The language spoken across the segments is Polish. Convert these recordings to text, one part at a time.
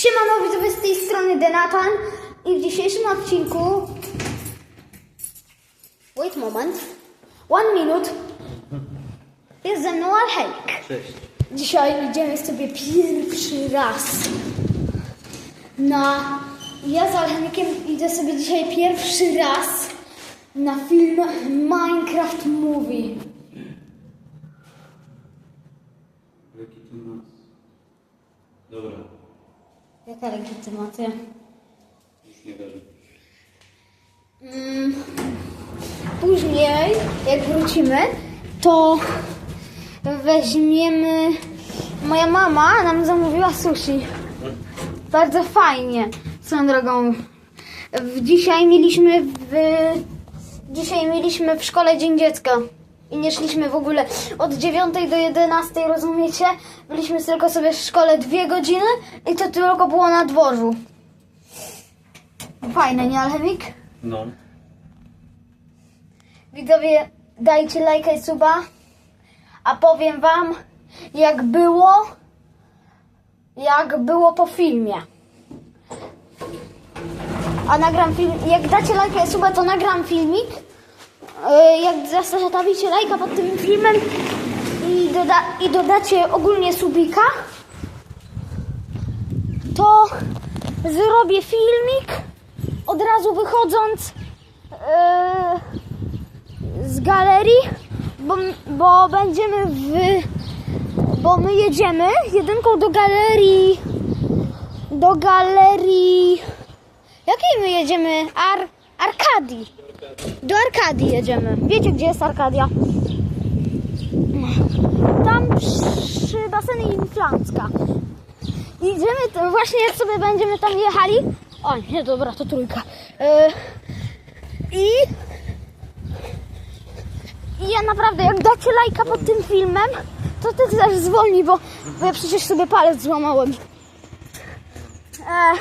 Siemano widzowie z tej strony Denatan i w dzisiejszym odcinku Wait moment One minute Jest ze mną Alheik Cześć. Dzisiaj idziemy sobie pierwszy raz na... Ja z Alchemikiem idę sobie dzisiaj pierwszy raz na film Minecraft Movie. Legitymacja. Dobra, Jaka legitymacja? już nie wierzę. Mm, Później, jak wrócimy, to weźmiemy. Moja mama nam zamówiła sushi. Bardzo fajnie. Swoją drogą. W- Dzisiaj mieliśmy w. Dzisiaj mieliśmy w szkole Dzień Dziecka. I nie szliśmy w ogóle od 9 do 11, rozumiecie? Byliśmy tylko sobie w szkole dwie godziny i to tylko było na dworzu. Fajne, nie Alchemik? No. Widzowie, dajcie lajka i suba, a powiem wam, jak było, jak było po filmie. A nagram film, jak dacie lajka i suba, to nagram filmik. Yy, Jak zostawicie lajka pod tym filmem i, doda, i dodacie ogólnie subika, to zrobię filmik od razu wychodząc. Yy, z galerii, bo, bo będziemy w. Bo my jedziemy jedynką do galerii. Do galerii. Jakiej my jedziemy? Ar, Arkadii. Do Arkadii jedziemy. Wiecie, gdzie jest Arkadia? Tam przy basenie Inflancka. Idziemy, to właśnie jak sobie będziemy tam jechali. O, nie, dobra, to trójka. Yy, I i ja naprawdę, jak dacie lajka pod tym filmem, to ty też zwolni, bo, bo ja przecież sobie palec złamałem. Ech.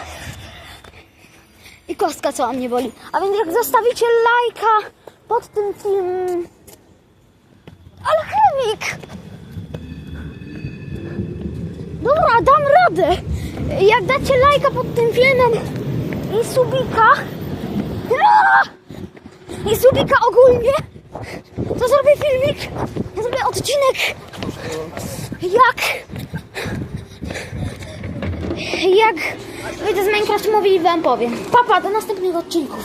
I kostka cała mnie boli. A więc jak zostawicie lajka pod tym filmem... Alchemik! Dobra, dam radę. Jak dacie lajka pod tym filmem i subika... I subika ogólnie, to zrobię filmik, zrobię odcinek, jak, jak wyjdę z Minecraft Movie i wam powiem. Papa, do następnych odcinków.